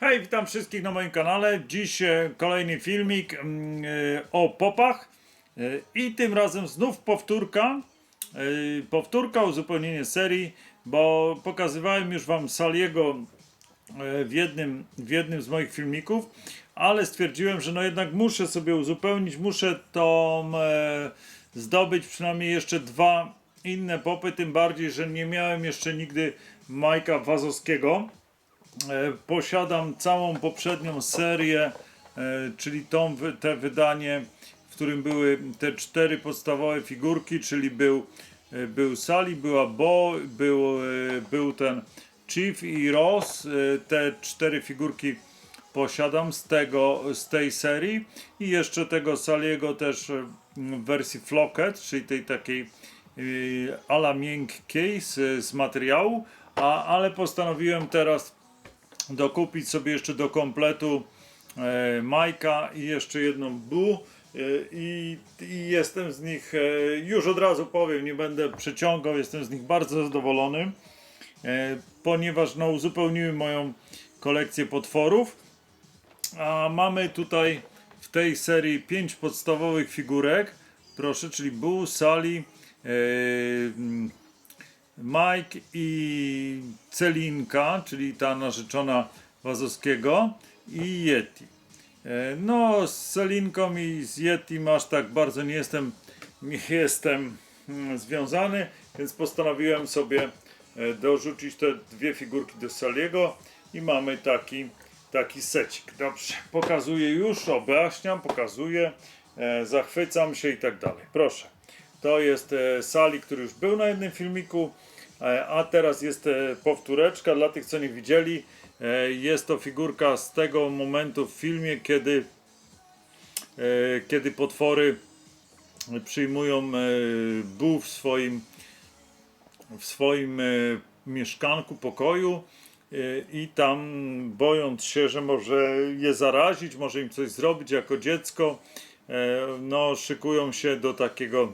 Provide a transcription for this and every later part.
Hej, witam wszystkich na moim kanale. Dziś e, kolejny filmik mm, e, o popach E, i tym razem znów powtórka. Powtórka, uzupełnienie serii, bo pokazywałem już Wam Saliego w jednym, w jednym z moich filmików, ale stwierdziłem, że no jednak muszę sobie uzupełnić, muszę to zdobyć przynajmniej jeszcze dwa inne popy, tym bardziej, że nie miałem jeszcze nigdy Majka Wazowskiego. E, posiadam całą poprzednią serię, e, czyli tą, te wydanie, w którym były te cztery podstawowe figurki, czyli był, e, był Sally, była Bo, był, był ten Chief i Ross. Te cztery figurki posiadam z, tego, z tej serii i jeszcze tego Saliego też w wersji Flocket, czyli tej takiej ala miękkiej z, z materiału, a, ale postanowiłem teraz dokupić sobie jeszcze do kompletu e, Majka i jeszcze jedną Bu e, i, i jestem z nich, e, już od razu powiem, nie będę przeciągał, jestem z nich bardzo zadowolony, e, ponieważ no, uzupełniły moją kolekcję potworów, a mamy tutaj w tej serii pięć podstawowych figurek, proszę, czyli Sally, e, mm, Mike i Celinka, czyli ta narzeczona Wazowskiego i Yeti. E, No, z Celinką i z Yeti aż tak bardzo nie jestem, nie jestem mm, związany, więc postanowiłem sobie e, dorzucić te dwie figurki do Saliego i mamy taki, taki secik. Dobrze, pokazuję już, objaśniam, pokazuję, e, zachwycam się i tak dalej. Proszę. To jest e, Sali, który już był na jednym filmiku, e, a teraz jest e, powtóreczka dla tych, co nie widzieli. Jest to figurka z tego momentu w filmie, kiedy, kiedy potwory przyjmują e, Bu w swoim, w swoim mieszkanku, pokoju i tam bojąc się, że może je zarazić, może im coś zrobić jako dziecko, no szykują się do takiego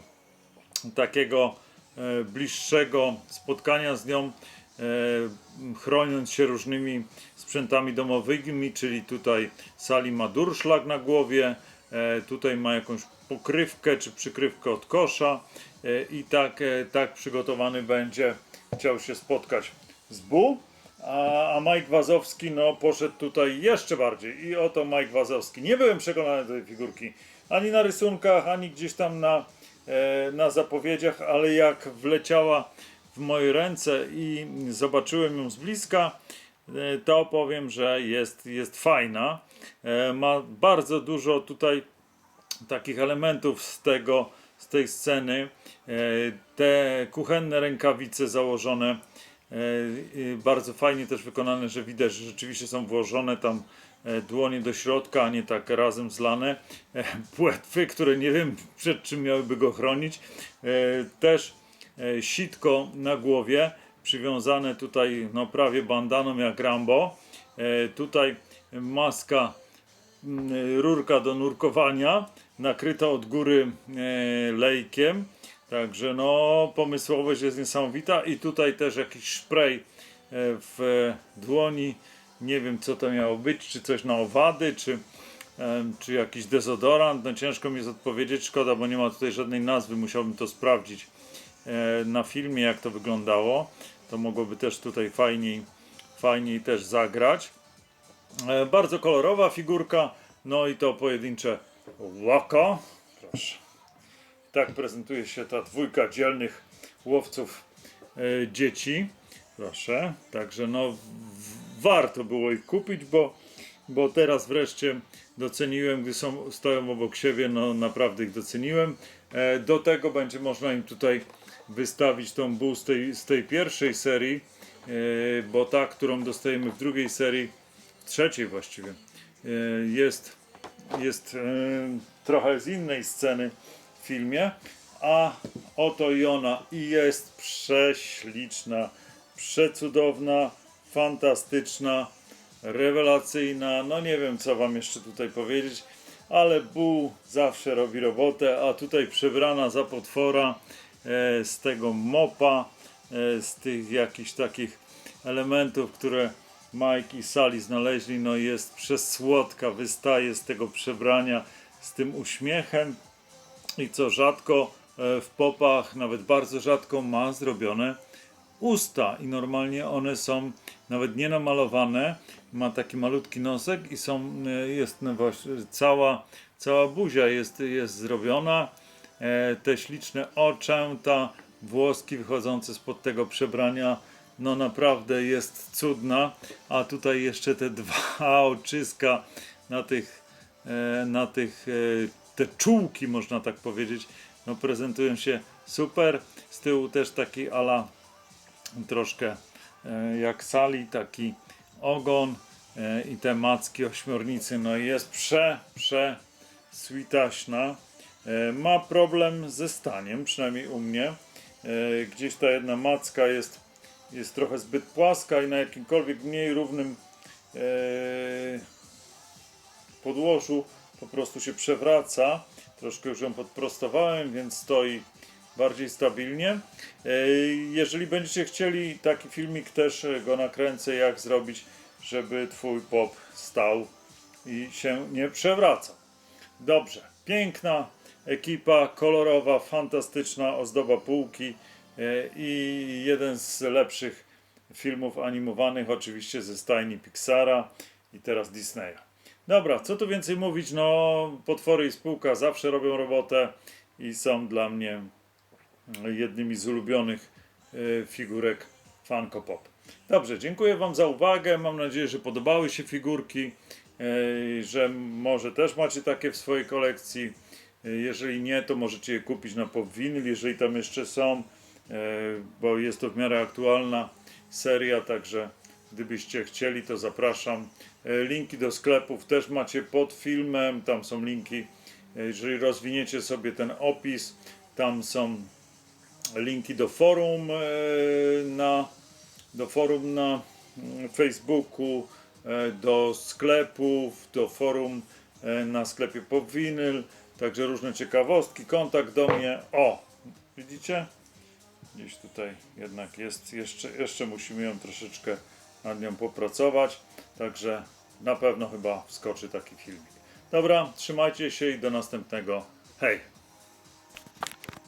takiego e, bliższego spotkania z nią, e, chroniąc się różnymi sprzętami domowymi, czyli tutaj Sali ma durszlak na głowie, e, tutaj ma jakąś pokrywkę czy przykrywkę od kosza i tak, tak przygotowany będzie chciał się spotkać z Bu. A, a Mike Wazowski no, poszedł tutaj jeszcze bardziej. I oto Mike Wazowski. Nie byłem przekonany do tej figurki. Ani na rysunkach, ani gdzieś tam na, na zapowiedziach, ale jak wleciała w moje ręce i zobaczyłem ją z bliska, e, to powiem, że jest, jest fajna. E, ma bardzo dużo tutaj takich elementów z tego, z tej sceny. E, Te kuchenne rękawice założone, e, e, bardzo fajnie też wykonane, że widać, że rzeczywiście są włożone tam e, dłonie do środka, a nie tak razem zlane. E, Płetwy, które nie wiem przed czym miałyby go chronić. E, Też e, sitko na głowie, przywiązane tutaj no, prawie bandaną jak Rambo. E, Tutaj maska mm, rurka do nurkowania, nakryta od góry e, lejkiem. Także no, pomysłowość jest niesamowita i tutaj też jakiś spray e, w dłoni. Nie wiem co to miało być, czy coś na owady, czy, em, czy jakiś dezodorant. No ciężko mi jest odpowiedzieć, szkoda, bo nie ma tutaj żadnej nazwy, musiałbym to sprawdzić e, na filmie jak to wyglądało. To mogłoby też tutaj fajniej, fajniej też zagrać. E, Bardzo kolorowa figurka, no i to pojedyncze łoko. Proszę. Tak prezentuje się ta dwójka dzielnych łowców e, dzieci. Proszę. Także no warto było ich kupić, bo, bo teraz wreszcie doceniłem, gdy są, stoją obok siebie, no naprawdę ich doceniłem. E, do tego będzie można im tutaj wystawić tą buł z tej, z tej pierwszej serii, e, bo ta, którą dostajemy w drugiej serii, w trzeciej właściwie, e, jest, jest trochę z innej sceny w filmie, a oto i ona i jest prześliczna, przecudowna, fantastyczna, rewelacyjna, no nie wiem co wam jeszcze tutaj powiedzieć, ale Bu zawsze robi robotę, a tutaj przebrana za potwora e, z tego mopa, e, z tych jakichś takich elementów, które Mike i Sally znaleźli, no jest przesłodka, wystaje z tego przebrania z tym uśmiechem. I co rzadko e, w popach, nawet bardzo rzadko ma zrobione usta i normalnie one są nawet nie namalowane, ma taki malutki nosek i są, e, jest no cała, cała buzia jest, jest zrobiona, e, te śliczne oczęta, włoski wychodzące spod tego przebrania, no naprawdę jest cudna, a tutaj jeszcze te dwa oczyska na tych, e, na tych, te czułki można tak powiedzieć, no prezentują się super, z tyłu też taki ala troszkę jak sali, taki ogon e, i te macki ośmiornicy, no i jest prze, prze switaśna. E, Ma problem ze staniem, przynajmniej u mnie. E, Gdzieś ta jedna macka jest, jest trochę zbyt płaska i na jakimkolwiek mniej równym e, podłożu po prostu się przewraca. Troszkę już ją podprostowałem, więc stoi bardziej stabilnie. E, Jeżeli będziecie chcieli taki filmik, też e, go nakręcę, jak zrobić, żeby Twój pop stał i się nie przewracał. Dobrze, piękna ekipa, kolorowa, fantastyczna ozdoba półki e, i jeden z lepszych filmów animowanych, oczywiście ze stajni Pixara i teraz Disneya. Dobra, co tu więcej mówić? No, potwory i spółka zawsze robią robotę i są dla mnie jednymi z ulubionych e, figurek Funko Pop. Dobrze, dziękuję Wam za uwagę. Mam nadzieję, że podobały się figurki, e, że może też macie takie w swojej kolekcji. E, Jeżeli nie, to możecie je kupić na pop vinyl, jeżeli tam jeszcze są, bo jest to w miarę aktualna seria, także gdybyście chcieli, to zapraszam. Linki do sklepów też macie pod filmem, tam są linki. Jeżeli rozwiniecie sobie ten opis, tam są linki do forum e, na, do forum na mm, Facebooku, e, do sklepów, do forum e, na sklepie Popwinyl, także różne ciekawostki, kontakt do mnie. O, widzicie? Gdzieś tutaj jednak jest, jeszcze, jeszcze musimy ją troszeczkę nad nią popracować, także na pewno chyba wskoczy taki filmik. Dobra, trzymajcie się i do następnego. Hej!